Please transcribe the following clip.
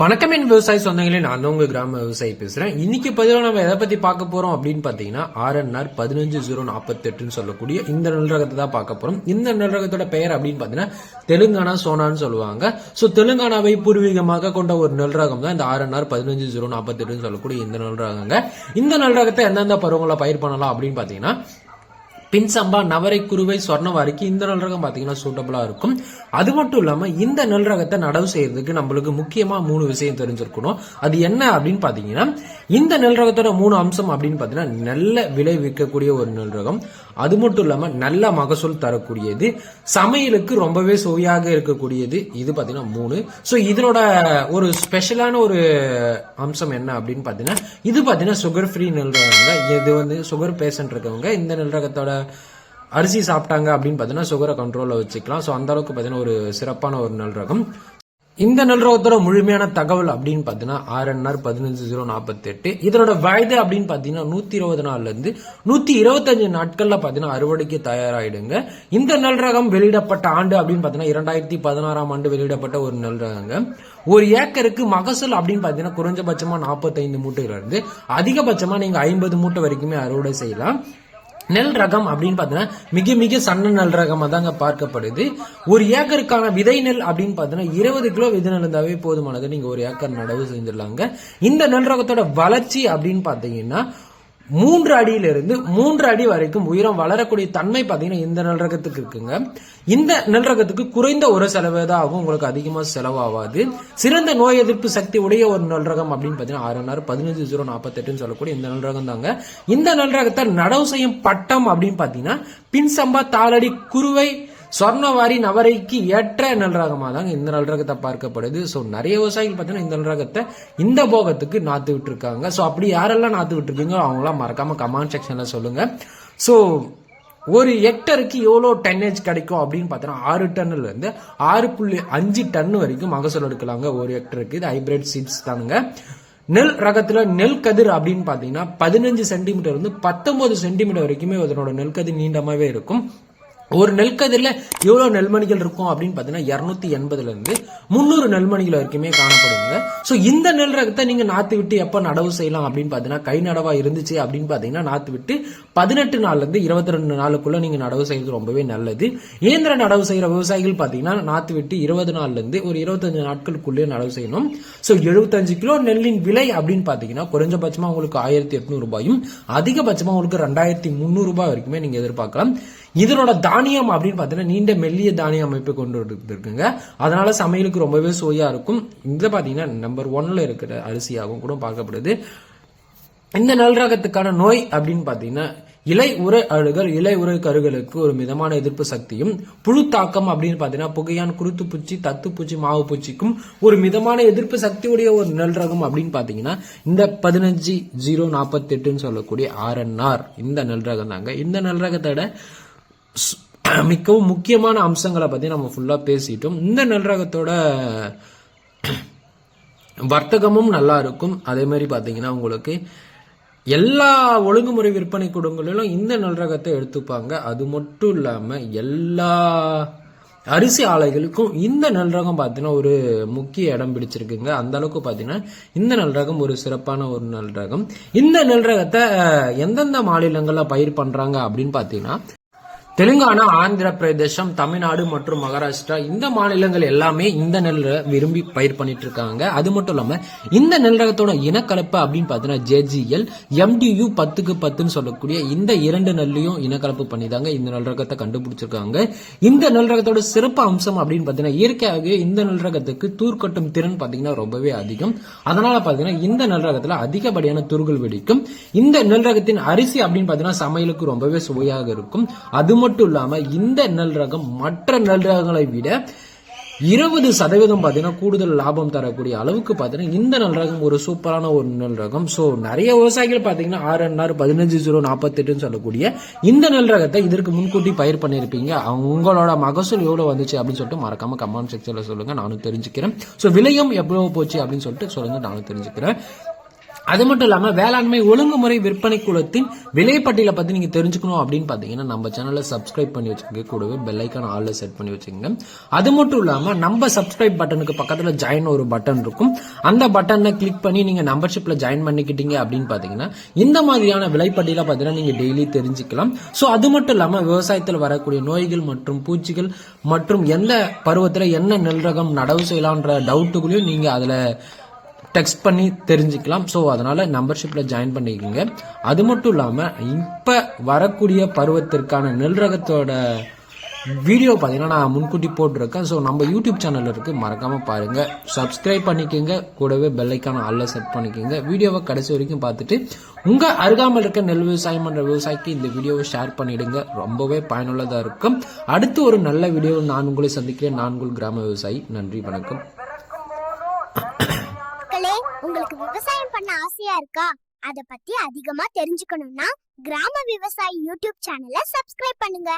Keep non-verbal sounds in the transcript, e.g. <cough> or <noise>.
வணக்கம் என் விவசாய சொந்தங்களே நான் உங்க கிராம விவசாயி பேசுறேன். இன்னைக்கு பதிலாக நம்ம எதை பத்தி பார்க்க போறோம் அப்படின்னு பாத்தீங்கன்னா ஆர்என்ஆர் பதினஞ்சு ஜீரோ நாற்பத்தெட்டுன்னு சொல்லக்கூடிய இந்த நெல் ரகத்தை தான் பார்க்க போறோம். இந்த நெல் ரகத்தோட பெயர் அப்படின்னு பாத்தீங்கன்னா தெலுங்கானா சோனான்னு சொல்லுவாங்க. ஸோ தெலுங்கானாவை பூர்வீகமாக கொண்ட ஒரு நெல் ரகம் தான் இந்த ஆர்என்ஆர் பதினஞ்சு ஜீரோ நாற்பத்தெட்டுன்னு சொல்லக்கூடிய இந்த நெல் ரகங்க இந்த நெல் ரகத்தை எந்தெந்த பருவங்களை பயிர் பண்ணலாம் அப்படின்னு பாத்தீங்கன்னா பின் சம்பா நவரை குருவை சொர்ணவாரிக்கு இந்த நல்ரகம் பாத்தீங்கன்னா சூட்டபிளா இருக்கும். அது மட்டும் இல்லாம இந்த நெல் ரகத்தை நடவு செய்யறதுக்கு நம்மளுக்கு முக்கியமா மூணு விஷயம் தெரிஞ்சிருக்கணும். அது என்ன அப்படின்னு பாத்தீங்கன்னா இந்த நெல் ரகத்தோட மூணு அம்சம் அப்படின்னு பாத்தீங்கன்னா நல்ல விளைவிக்கக்கூடிய ஒரு நெல் ரகம் அது மட்டும் இல்லாமல் நல்ல மகசூல் தரக்கூடியது சமையலுக்கு ரொம்பவே சுவையாக இருக்கக்கூடியது இது பார்த்தீங்கன்னா மூணு. ஸோ இதனோட ஒரு ஸ்பெஷலான ஒரு அம்சம் என்ன அப்படின்னு பார்த்தீங்கன்னா இது பார்த்தீங்கன்னா சுகர் ஃப்ரீ நெல் ரகங்க இது வந்து சுகர் பேஷண்ட் இருக்கவங்க இந்த நெல் ரகத்தோட அரிசி சாப்பிட்டாங்க அப்படின்னு பார்த்தீங்கன்னா சுகரை கண்ட்ரோலில் வச்சுக்கலாம். ஸோ அந்த அளவுக்கு பார்த்தீங்கன்னா ஒரு சிறப்பான ஒரு நல் ரகம் இந்த நல்ரகத்தோட முழுமையான தகவல் அப்படின்னு பார்த்தீங்கன்னா ஆர்என்ஆர் பதினஞ்சு ஜீரோ நாற்பத்தெட்டு இதனோட வயது அப்படின்னு பார்த்தீங்கன்னா நூத்தி இருபது நாள்ல இருந்து நூத்தி இருபத்தஞ்சு நாட்கள்ல பார்த்தீங்கன்னா அறுவடைக்கு தயாராயிடுங்க. இந்த நல் ரகம் வெளியிடப்பட்ட ஆண்டு அப்படின்னு பார்த்தீங்கன்னா இரண்டாயிரத்தி பதினாறாம் ஆண்டு வெளியிடப்பட்ட ஒரு நல் ரகங்க ஒரு ஏக்கருக்கு மகசூல் அப்படின்னு பார்த்தீங்கன்னா குறைஞ்சபட்சமா நாற்பத்தைந்து மூட்டைகள் இருந்து அதிகபட்சமா நீங்க ஐம்பது மூட்டை வரைக்குமே அறுவடை செய்யலாம். நெல் ரகம் அப்படின்னு பார்த்தீங்கன்னா மிக மிக சன்ன நெல் ரகமாக தாங்க பார்க்கப்படுது. ஒரு ஏக்கருக்கான விதை நெல் அப்படின்னு பார்த்தீங்கன்னா இருபது கிலோ விதை நெல் இருந்தாவே போதுமானது. நீங்க ஒரு ஏக்கர் நடவு செஞ்சிடலாங்க. இந்த நெல் ரகத்தோட வளர்ச்சி அப்படின்னு பார்த்தீங்கன்னா மூன்று அடியிலிருந்து மூன்று அடி வரைக்கும் உயரம் வளரக்கூடிய தன்மை பார்த்தீங்கன்னா இந்த நல்ரகத்துக்கு இருக்குங்க. இந்த நல்ரகத்துக்கு குறைந்த ஒரு செலவு தான் ஆகும். உங்களுக்கு அதிகமாக செலவாகாது. சிறந்த நோய் எதிர்ப்பு சக்தி உடைய ஒரு நல்ரகம் அப்படின்னு பார்த்தீங்கன்னா ஆறு ஆறுநாறு பதினஞ்சு ஜீரோ நாற்பத்தெட்டுன்னு சொல்லக்கூடிய இந்த நல்ரகம் தாங்க. இந்த நல்ரகத்தை நடவு செய்யும் பட்டம் அப்படின்னு பார்த்தீங்கன்னா பின் சம்பா தாளடி குருவை சொர்ணவாரி நவரைக்கு ஏற்ற நெல் ரகமாக தாங்க இந்த நல்ரகத்தை பார்க்கப்படுது. ஸோ நிறைய விவசாயிகள் பார்த்தீங்கன்னா இந்த நல்ரகத்தை இந்த போகத்துக்கு நாத்து விட்டுருக்காங்க. ஸோ அப்படி யாரெல்லாம் நாத்து விட்டுருக்கீங்களோ அவங்களாம் மறக்காம கமெண்ட் செக்ஷனில் சொல்லுங்கள் ஸோ ஒரு ஹெக்டருக்கு எவ்வளோ டன்னேஜ் கிடைக்கும் அப்படின்னு பார்த்தோன்னா ஆறு டன்னுலேருந்து ஆறு புள்ளி அஞ்சு டன் வரைக்கும் மகசூல் எடுக்கலாங்க ஒரு ஹெக்டருக்கு இது ஹைபிரிட் சீட்ஸ் தானுங்க. நெல் ரகத்தில் நெல் கதிர் அப்படின்னு பார்த்தீங்கன்னா பதினஞ்சு சென்டிமீட்டர் வந்து பத்தொன்பது சென்டிமீட்டர் வரைக்குமே அதனோட நெல் கதிர் நீண்டமாகவே இருக்கும். ஒரு நெல்கதிரில் எவ்வளோ நெல்மணிகள் இருக்கும் அப்படின்னு பார்த்தீங்கன்னா இரநூத்தி எண்பதுலேருந்து முந்நூறு நெல்மணிகள் வரைக்குமே காணப்படுங்க ஸோ இந்த நெல் ரகத்தை நீங்கள் நாற்று விட்டு எப்போ நடவு செய்யலாம் அப்படின்னு பார்த்தீங்கன்னா கை நடவாக இருந்துச்சு அப்படின்னு பார்த்தீங்கன்னா நாற்று விட்டு பதினெட்டு நாள்லேருந்து இருபத்தி ரெண்டு நாளுக்குள்ளே நீங்கள் நடவு செய்கிறது ரொம்பவே நல்லது. இயந்திர நடவு செய்கிற விவசாயிகள் பார்த்தீங்கன்னா நாற்று விட்டு இருபது நாள்லேருந்து ஒரு இருபத்தஞ்சு நாட்களுக்குள்ளே நடவு செய்யணும். ஸோ எழுபத்தஞ்சு கிலோ நெல்லின் விலை அப்படின்னு பார்த்தீங்கன்னா குறைஞ்சபட்சமாக உங்களுக்கு ஆயிரத்தி எட்நூறு ரூபாயும் உங்களுக்கு ரெண்டாயிரத்தி முந்நூறுபா வரைக்குமே நீங்கள் எதிர்பார்க்கலாம். இதனோட தானியம் அப்படின்னு பார்த்தீங்கன்னா நீண்ட மெல்லிய தானிய அமைப்பு கொண்டு இருக்குங்க அதனால சமையலுக்கு ரொம்பவே சுவையா இருக்கும். இந்த பார்த்தீங்கன்னா நம்பர் ஒன்ல இருக்கிற அரிசியாகவும் கூட பார்க்கப்படுது. இந்த நல் ரகத்துக்கான நோய் அப்படின்னு பார்த்தீங்கன்னா இலை உரை அழுகல் இலை உரை கருகளுக்கு ஒரு மிதமான எதிர்ப்பு சக்தியும் புழு தாக்கம் அப்படின்னு பார்த்தீங்கன்னா புகையான் குருத்து பூச்சி தத்துப்பூச்சி மாவு பூச்சிக்கும் ஒரு மிதமான எதிர்ப்பு சக்தியுடைய ஒரு நெல் ரகம் அப்படின்னு பார்த்தீங்கன்னா இந்த பதினஞ்சு ஜீரோ நாற்பத்தெட்டுன்னு சொல்லக்கூடிய ஆர்என்ஆர் இந்த நெல் ரகம் தாங்க இந்த நெல் ரகத்தோட <clears throat> மிகவும் முக்கியமான அம்சங்களை பற்றி நம்ம ஃபுல்லாக பேசிட்டோம். இந்த நெல் ரகத்தோட <clears throat> வர்த்தகமும் நல்லா இருக்கும். அதே மாதிரி பார்த்தீங்கன்னா உங்களுக்கு எல்லா ஒழுங்குமுறை விற்பனை கூடங்களிலும் இந்த நெல் ரகத்தை எடுத்துப்பாங்க. அது மட்டும் இல்லாமல் எல்லா அரிசி ஆலைகளுக்கும் இந்த நெல் ரகம் பார்த்தீங்கன்னா ஒரு முக்கிய இடம் பிடிச்சிருக்குங்க. அந்த அளவுக்கு பார்த்தீங்கன்னா இந்த நெல் ரகம் ஒரு சிறப்பான ஒரு நெல் ரகம் இந்த நெல் ரகத்தை எந்தெந்த மாநிலங்களில் பயிர் பண்ணுறாங்க அப்படின்னு பார்த்தீங்கன்னா தெலுங்கானா ஆந்திர பிரதேசம் தமிழ்நாடு மற்றும் மகாராஷ்டிரா இந்த மாநிலங்கள் எல்லாமே இந்த நெல் விரும்பி பயிர் பண்ணிட்டு இருக்காங்க அது மட்டும் இல்லாம இந்த நெல் ரகத்தோட இனக்கலப்பு அப்படின்னு பார்த்தீங்கன்னா ஜேஜிஎல் எம்டியு பத்துக்கு பத்துன்னு சொல்லக்கூடிய இந்த இரண்டு நெல்லையும் இனக்கலப்பு பண்ணி தாங்க இந்த நெல் ரகத்தை கண்டுபிடிச்சிருக்காங்க. இந்த நெல் ரகத்தோட சிறப்பு அம்சம் அப்படின்னு பார்த்தீங்கன்னா இயற்கையாகவே இந்த நெல் ரகத்துக்கு தூர்க்கட்டும் திறன் பார்த்தீங்கன்னா ரொம்பவே அதிகம். அதனால பார்த்தீங்கன்னா இந்த நெல் ரகத்துல அதிகப்படியான துருகள் வெடிக்கும். இந்த நெல் ரகத்தின் அரிசி அப்படின்னு பார்த்தீங்கன்னா சமையலுக்கு ரொம்பவே சுவையாக இருக்கும். அது மட்டும் மட்டும் இல்லாம இந்த நெல் ரகம் மற்ற நெல் ரகங்களை விட இருபது சதவீதம் பார்த்தீங்கன்னா கூடுதல் லாபம் தரக்கூடிய அளவுக்கு பார்த்தீங்கன்னா இந்த நெல் ரகம் ஒரு சூப்பரான ஒரு நெல் ரகம். ஸோ நிறைய விவசாயிகள் பார்த்தீங்கன்னா ஆர்என்ஆர் பதினஞ்சு ஜீரோ நாற்பத்தெட்டுன்னு சொல்லக்கூடிய இந்த நெல் ரகத்தை இதற்கு முன்கூட்டி பயிர் பண்ணியிருப்பீங்க அவங்க உங்களோட மகசூல் எவ்வளோ வந்துச்சு அப்படின்னு சொல்லிட்டு மறக்காம கமெண்ட் செக்ஷனில் சொல்லுங்க. நானும் தெரிஞ்சுக்கிறேன். ஸோ விலையும் எவ்வளோ போச்சு அப்படின்னு சொல்லிட்டு சொல்லுங்கள் நானும் தெரிஞ்சுக்கிறேன். அது மட்டும் இல்லாமல் வேளாண்மை ஒழுங்குமுறை விற்பனை கூடத்தின் விலைப்பட்டியலை பற்றி நீங்கள் தெரிஞ்சுக்கணும் அப்படின்னு பார்த்தீங்கன்னா நம்ம சேனலை சப்ஸ்கிரைப் பண்ணி வச்சுக்கோங்க. கூடவே பெல்லைக்கான ஆளில் செட் பண்ணி வச்சுக்கோங்க. அது மட்டும் இல்லாமல் நம்ம சப்ஸ்கிரைப் பட்டனுக்கு பக்கத்தில் ஜாயின் ஒரு பட்டன் இருக்கும். அந்த பட்டனை கிளிக் பண்ணி நீங்கள் மெம்பர்ஷிப்பில் ஜாயின் பண்ணிக்கிட்டீங்க அப்படின்னு பார்த்தீங்கன்னா இந்த மாதிரியான விலைப்பட்டியலை பார்த்தீங்கன்னா நீங்கள் டெய்லி தெரிஞ்சுக்கலாம். ஸோ அது மட்டும் இல்லாமல் விவசாயத்தில் வரக்கூடிய நோய்கள் மற்றும் பூச்சிகள் மற்றும் எந்த பருவத்தில் என்ன நெல் ரகம் நடவு செய்யலாம்ன்ற டவுட்டுகளையும் நீங்கள் அதில் டெக்ஸ்ட் பண்ணி தெரிஞ்சுக்கலாம். ஸோ அதனால் மெம்பர்ஷிப்பில் ஜாயின் பண்ணிக்கோங்க. அது மட்டும் இல்லாமல் இப்போ வரக்கூடிய பருவத்திற்கான நெல் ரகத்தோட வீடியோ பார்த்தீங்கன்னா நான் முன்கூட்டி போட்டிருக்கேன். ஸோ நம்ம யூடியூப் சேனல் இருக்குது மறக்காமல் பாருங்கள் சப்ஸ்கிரைப் பண்ணிக்கோங்க. கூடவே பெல்லைக்கான ஆளில் செட் பண்ணிக்கோங்க. வீடியோவை கடைசி வரைக்கும் பார்த்துட்டு உங்கள் அருகாமல் இருக்க நெல் விவசாயம் பண்ணுற விவசாயிக்கு இந்த வீடியோவை ஷேர் பண்ணிவிடுங்க ரொம்பவே பயனுள்ளதாக இருக்கும். அடுத்து ஒரு நல்ல வீடியோவில் நான் உங்களை சந்திக்கிறேன். நான் உங்கள் கிராம விவசாயி. நன்றி வணக்கம். உங்களுக்கு விவசாயம் பண்ண ஆசையா இருக்கா? அத பத்தி அதிகமா தெரிஞ்சுக்கணும்னா கிராம விவசாயி யூடியூப் சேனலை சப்ஸ்கிரைப் பண்ணுங்க.